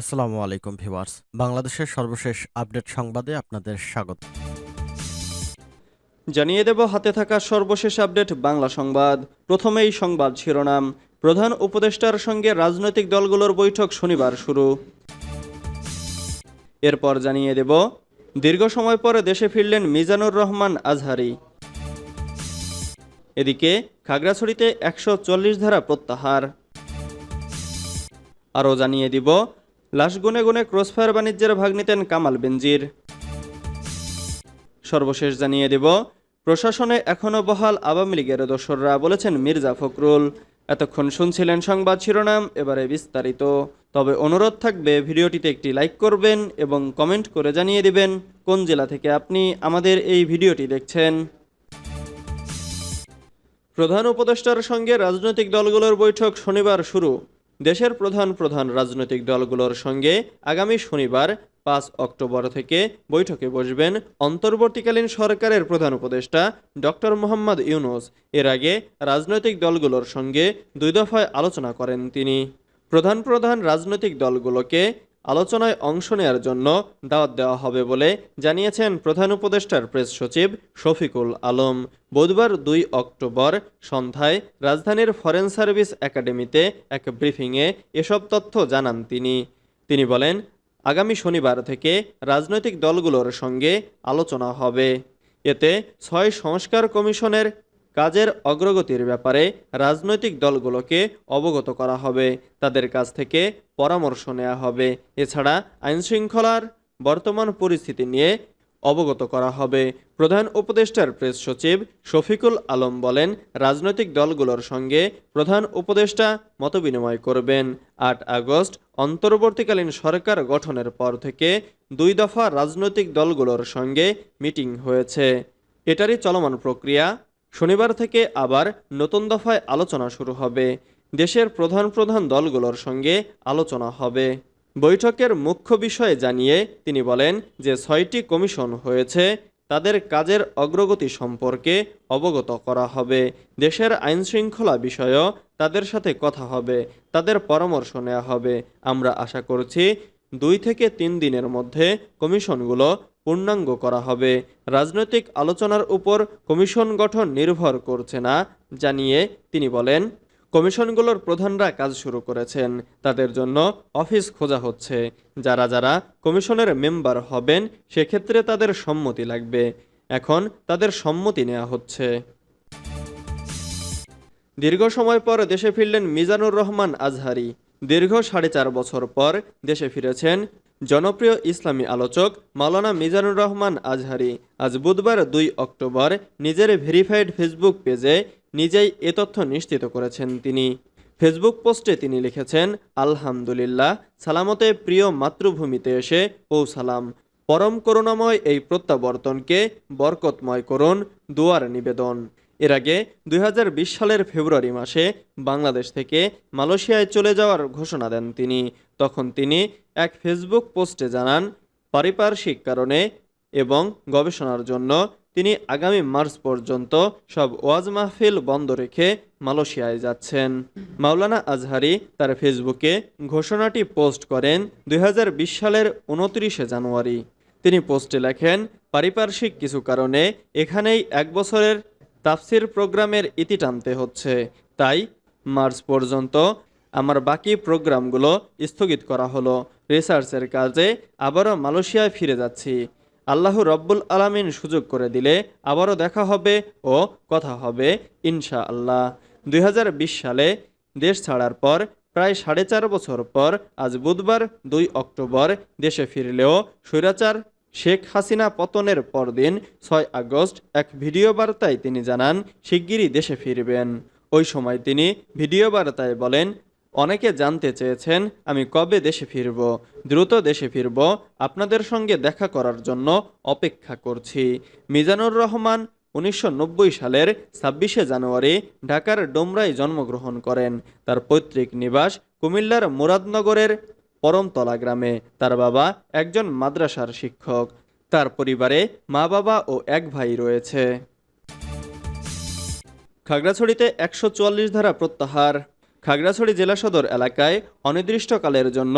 আসসালামু আলাইকুম ভিউয়ার্স। বাংলাদেশের সর্বশেষ আপডেট সংবাদে আপনাদের স্বাগত। জানিয়ে দেব হাতে থাকা সর্বশেষ আপডেট বাংলা সংবাদ। প্রথমেই সংবাদ শিরোনাম। প্রধান উপদেষ্টার সঙ্গে রাজনৈতিক দলগুলোর বৈঠক শনিবার শুরু। এরপর জানিয়ে দেব, দীর্ঘ সময় পরে দেশে ফিরলেন মিজানুর রহমান আজহারি। এদিকে খাগড়াছড়িতে একশো চল্লিশ ধারা প্রত্যাহার। আরও জানিয়ে দিব লাশ গুনে গুনে ক্রসফায়ার বাণিজ্যের ভাগ নিতেন কামাল বেনজির। সর্বশেষ জানিয়ে দেব, প্রশাসনে এখনও বহাল আওয়ামী লীগের দোসররা বলেছেন মির্জা ফখরুল। এতক্ষণ শুনছিলেন সংবাদ শিরোনাম, এবারে বিস্তারিত। তবে অনুরোধ থাকবে, ভিডিওটিতে একটি লাইক করবেন এবং কমেন্ট করে জানিয়ে দিবেন কোন জেলা থেকে আপনি আমাদের এই ভিডিওটি দেখছেন। প্রধান উপদেষ্টার সঙ্গে রাজনৈতিক দলগুলোর বৈঠক শনিবার শুরু। দেশের প্রধান প্রধান রাজনৈতিক দলগুলোর সঙ্গে আগামী শনিবার পাঁচ অক্টোবর থেকে বৈঠকে বসবেন অন্তর্বর্তীকালীন সরকারের প্রধান উপদেষ্টা ডক্টর মোহাম্মদ ইউনুস। এর আগে রাজনৈতিক দলগুলোর সঙ্গে দুই দফায় আলোচনা করেন তিনি। প্রধান প্রধান রাজনৈতিক দলগুলোকে আলোচনায় অংশ নেওয়ার জন্য দাওয়াত দেওয়া হবে বলে জানিয়েছেন প্রধান উপদেষ্টার প্রেস সচিব শফিকুল আলম। বুধবার দুই অক্টোবর সন্ধ্যায় রাজধানীর ফরেন সার্ভিস একাডেমিতে এক ব্রিফিংয়ে এসব তথ্য জানান তিনি। তিনি বলেন, আগামী শনিবার থেকে রাজনৈতিক দলগুলোর সঙ্গে আলোচনা হবে। এতে ছয় সংস্কার কমিশনের কাজের অগ্রগতির ব্যাপারে রাজনৈতিক দলগুলোকে অবগত করা হবে। তাদের কাছ থেকে পরামর্শ নেওয়া হবে। এছাড়া আইনশৃঙ্খলার বর্তমান পরিস্থিতি নিয়ে অবগত করা হবে। প্রধান উপদেষ্টার প্রেস সচিব শফিকুল আলম বলেন, রাজনৈতিক দলগুলোর সঙ্গে প্রধান উপদেষ্টা মতবিনিময় করবেন। আট আগস্ট অন্তর্বর্তীকালীন সরকার গঠনের পর থেকে দুই দফা রাজনৈতিক দলগুলোর সঙ্গে মিটিং হয়েছে। এটারই চলমান প্রক্রিয়া শনিবার থেকে আবার নতুন দফায় আলোচনা শুরু হবে। দেশের প্রধান প্রধান দলগুলোর সঙ্গে আলোচনা হবে। বৈঠকের মুখ্য বিষয়ে জানিয়ে তিনি বলেন যে ছয়টি কমিশন হয়েছে, তাদের কাজের অগ্রগতি সম্পর্কে অবগত করা হবে। দেশের আইন শৃঙ্খলা বিষয়েও তাদের সাথে কথা হবে, তাদের পরামর্শ নেওয়া হবে। আমরা আশা করছি দুই থেকে তিন দিনের মধ্যে কমিশনগুলো পূর্ণাঙ্গ করা হবে। রাজনৈতিক আলোচনার উপর কমিশন গঠন নির্ভর করছে না, জানিয়ে তিনি বলেন, কমিশনগুলোর প্রধানরা কাজ শুরু করেছেন। তাদের জন্য অফিস খোঁজা হচ্ছে। যারা যারা কমিশনের মেম্বার হবেন, সেক্ষেত্রে তাদের সম্মতি লাগবে। এখন তাদের সম্মতি নেওয়া হচ্ছে। দীর্ঘ সময় পর দেশে ফিরলেন মিজানুর রহমান আজহারি। দীর্ঘ সাড়ে চার বছর পর দেশে ফিরেছেন জনপ্রিয় ইসলামী আলোচক মাওলানা মিজানুর রহমান আজহারি আজ বুধবার দুই অক্টোবর নিজের ভেরিফাইড ফেসবুক পেজে নিজেই এ তথ্য নিশ্চিত করেছেন তিনি। ফেসবুক পোস্টে তিনি লিখেছেন, আলহামদুলিল্লাহ, সালামতে প্রিয় মাতৃভূমিতে এসে পৌঁছালাম। পরম করুণাময় এই প্রত্যাবর্তনকে বরকতময় করুন, দুয়ার নিবেদন। এর আগে দুই হাজার বিশ সালের ফেব্রুয়ারি মাসে বাংলাদেশ থেকে মালয়েশিয়ায় চলে যাওয়ার ঘোষণা দেন তিনি। তখন তিনি এক ফেসবুক পোস্টে জানান, পারিপার্শ্বিক কারণে এবং গবেষণার জন্য তিনি আগামী মার্চ পর্যন্ত সব ওয়াজ মাহফিল বন্ধ রেখে মালয়েশিয়ায় যাচ্ছেন। মাওলানা আজহারি তার ফেসবুকে ঘোষণাটি পোস্ট করেন দুই হাজার বিশ সালের উনত্রিশে জানুয়ারি। তিনি পোস্টে লেখেন, পারিপার্শ্বিক কিছু কারণে এখানেই এক বছরের তাফসির প্রোগ্রামের ইতি টানতে হচ্ছে। তাই মার্চ পর্যন্ত আমার বাকি প্রোগ্রামগুলো স্থগিত করা হলো। রিসার্চের কাজে আবারও মালয়েশিয়ায় ফিরে যাচ্ছি। আল্লাহ রব্বুল আলামিন সুযোগ করে দিলে আবারও দেখা হবে ও কথা হবে ইনশা আল্লাহ দুই হাজার বিশ সালে দেশ ছাড়ার পর, প্রায় সাড়ে চার বছর পর আজ বুধবার দুই অক্টোবর দেশে ফিরলেও স্বৈরাচার শেখ হাসিনা পতনের পরদিন ছয় আগস্ট এক ভিডিও বার্তায় তিনি জানান, শিগগিরই দেশে ফিরবেন। ওই সময় তিনি ভিডিও বার্তায় বলেন, অনেকে জানতে চেয়েছেন আমি কবে দেশে ফিরব। দ্রুত দেশে ফিরব। আপনাদের সঙ্গে দেখা করার জন্য অপেক্ষা করছি। মিজানুর রহমান উনিশশো নব্বই সালের ছাব্বিশে জানুয়ারি ঢাকার ডোমরায় জন্মগ্রহণ করেন। তার পৈতৃক নিবাস কুমিল্লার মুরাদনগরের পরমতলা গ্রামে তার বাবা একজন মাদ্রাসার শিক্ষক। তার পরিবারে মা বাবা ও এক ভাই রয়েছে। খাগড়াছড়িতে একশো চুয়াল্লিশ ধারা প্রত্যাহার। খাগড়াছড়ি জেলা সদর এলাকায় অনির্দিষ্টকালের জন্য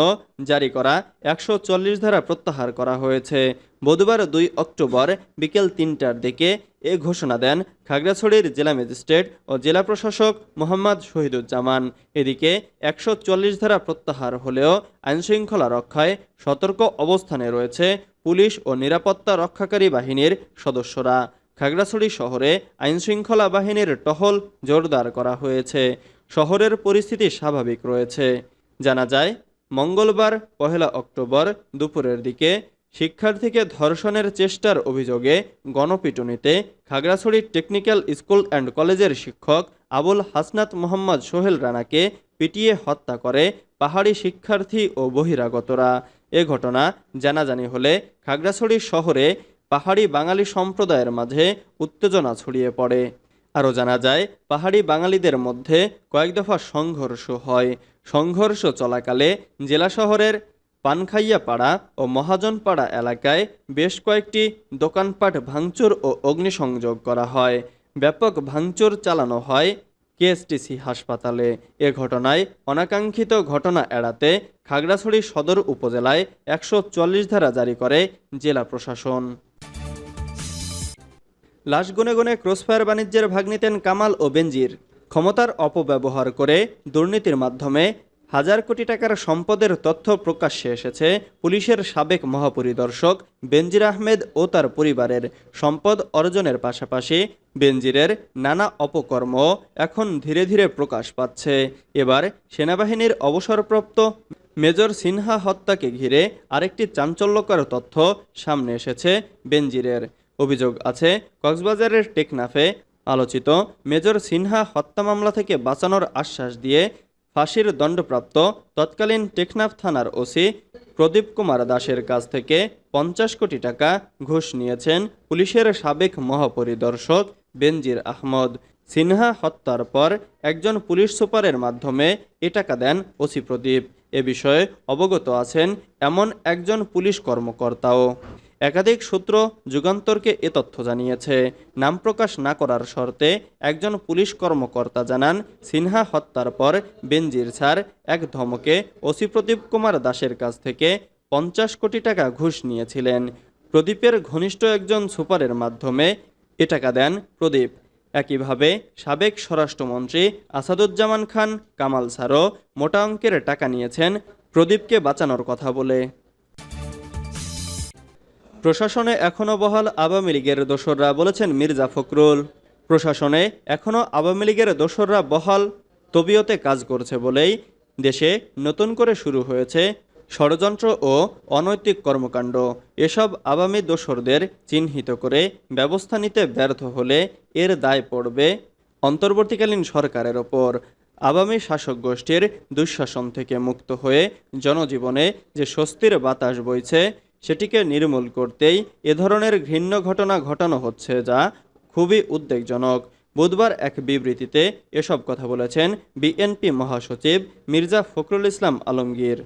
জারি করা একশো চল্লিশ ধারা প্রত্যাহার করা হয়েছে। বুধবার দুই অক্টোবর বিকেল তিনটার দিকে এ ঘোষণা দেন খাগড়াছড়ির জেলা ম্যাজিস্ট্রেট ও জেলা প্রশাসক মোহাম্মদ শহীদুজ্জামান। এদিকে একশো চল্লিশ ধারা প্রত্যাহার হলেও আইনশৃঙ্খলা রক্ষায় সতর্ক অবস্থানে রয়েছে পুলিশ ও নিরাপত্তা রক্ষাকারী বাহিনীর সদস্যরা। খাগড়াছড়ি শহরে আইনশৃঙ্খলা বাহিনীর টহল জোরদার করা হয়েছে। শহরের পরিস্থিতি স্বাভাবিক রয়েছে। জানা যায়, মঙ্গলবার, পহেলা অক্টোবর দুপুরের দিকে শিক্ষার্থীকে ধর্ষণের চেষ্টার অভিযোগে গণপিটুনিতে খাগড়াছড়ি টেকনিক্যাল স্কুল অ্যান্ড কলেজের শিক্ষক আবুল হাসনাত মোহাম্মদ সোহেল রানাকে পিটিয়ে হত্যা করে পাহাড়ি শিক্ষার্থী ও বহিরাগতরা। এ ঘটনা জানাজানি হলে খাগড়াছড়ি শহরে পাহাড়ি বাঙালি সম্প্রদায়ের মাঝে উত্তেজনা ছড়িয়ে পড়ে। আরও জানা যায়, পাহাড়ি বাঙালিদের মধ্যে কয়েক দফা সংঘর্ষ হয়। সংঘর্ষ চলাকালে জেলা শহরের পানখাইয়াপাড়া ও মহাজনপাড়া এলাকায় বেশ কয়েকটি দোকানপাট ভাঙচুর ও অগ্নিসংযোগ করা হয়। ব্যাপক ভাঙচুর চালানো হয় কেএসটিসি হাসপাতালে। এ ঘটনায় অনাকাঙ্ক্ষিত ঘটনা এড়াতে খাগড়াছড়ি সদর উপজেলায় একশো চল্লিশ ধারা জারি করে জেলা প্রশাসন। লাশ গুনে গুনে ক্রসফায়ার বাণিজ্যের ভাগ নিতেন কামাল ও বেনজির। ক্ষমতার অপব্যবহার করে দুর্নীতির মাধ্যমে হাজার কোটি টাকার সম্পদের তথ্য প্রকাশ্যে এসেছে পুলিশের সাবেক মহাপরিদর্শক বেনজির আহমেদ ও তার পরিবারের সম্পদ অর্জনের পাশাপাশি বেনজিরের নানা অপকর্ম এখন ধীরে ধীরে প্রকাশ পাচ্ছে। এবার সেনাবাহিনীর অবসরপ্রাপ্ত মেজর সিনহা হত্যাকে ঘিরে আরেকটি চাঞ্চল্যকর তথ্য সামনে এসেছে বেনজিরের। অভিযোগ আছে। কক্সবাজারের টেকনাফে আলোচিত মেজর সিনহা হত্যা মামলা থেকে বাঁচানোর আশ্বাস দিয়ে ফাঁসির দণ্ডপ্রাপ্ত তৎকালীন টেকনাফ থানার ওসি প্রদীপ কুমার দাসের কাছ থেকে পঞ্চাশ কোটি টাকা ঘুষ নিয়েছেন পুলিশের সাবেক মহাপরিদর্শক বেনজির আহমদ। সিনহা হত্যার পর একজন পুলিশ সুপারের মাধ্যমে এ টাকা দেন ওসি প্রদীপ। এ বিষয়ে অবগত আছেন এমন একজন পুলিশ কর্মকর্তাও। একাধিক সূত্র যুগান্তরকে এ তথ্য জানিয়েছে। নাম প্রকাশ না করার শর্তে একজন পুলিশ কর্মকর্তা জানান, সিনহা হত্যার পর বেনজির স্যার এক ধমকে ওসি প্রদীপ কুমার দাসের কাছ থেকে পঞ্চাশ কোটি টাকা ঘুষ নিয়েছিলেন। প্রদীপের ঘনিষ্ঠ একজন সুপারের মাধ্যমে এ টাকা দেন প্রদীপ। একইভাবে সাবেক স্বরাষ্ট্রমন্ত্রী আসাদুজ্জামান খান, কামাল স্যারও মোটা অঙ্কের টাকা নিয়েছেন প্রদীপকে বাঁচানোর কথা বলে। প্রশাসনে এখনও বহাল আওয়ামী লীগের দোসররা বলেছেন মির্জা ফখরুল। প্রশাসনে এখনও আওয়ামী লীগের দোসররা বহাল, তবিয়তে কাজ করছে বলেই দেশে নতুন করে শুরু হয়েছে ষড়যন্ত্র ও অনৈতিক কর্মকাণ্ড। এসব আওয়ামী দোসরদের চিহ্নিত করে ব্যবস্থা নিতে ব্যর্থ হলে এর দায় পড়বে অন্তর্বর্তীকালীন সরকারের ওপর। আওয়ামী শাসক গোষ্ঠীর দুঃশাসন থেকে মুক্ত হয়ে জনজীবনে যে স্বস্তির বাতাস বইছে সেটিকে নির্মূল করতেই এ ধরনের ঘৃণ্য ঘটনা ঘটানো হচ্ছে যা খুবই উদ্বেগজনক। বুধবার এক বিবৃতিতে এসব কথা বলেছেন বিএনপি মহাসচিব মির্জা ফখরুল ইসলাম আলমগীর।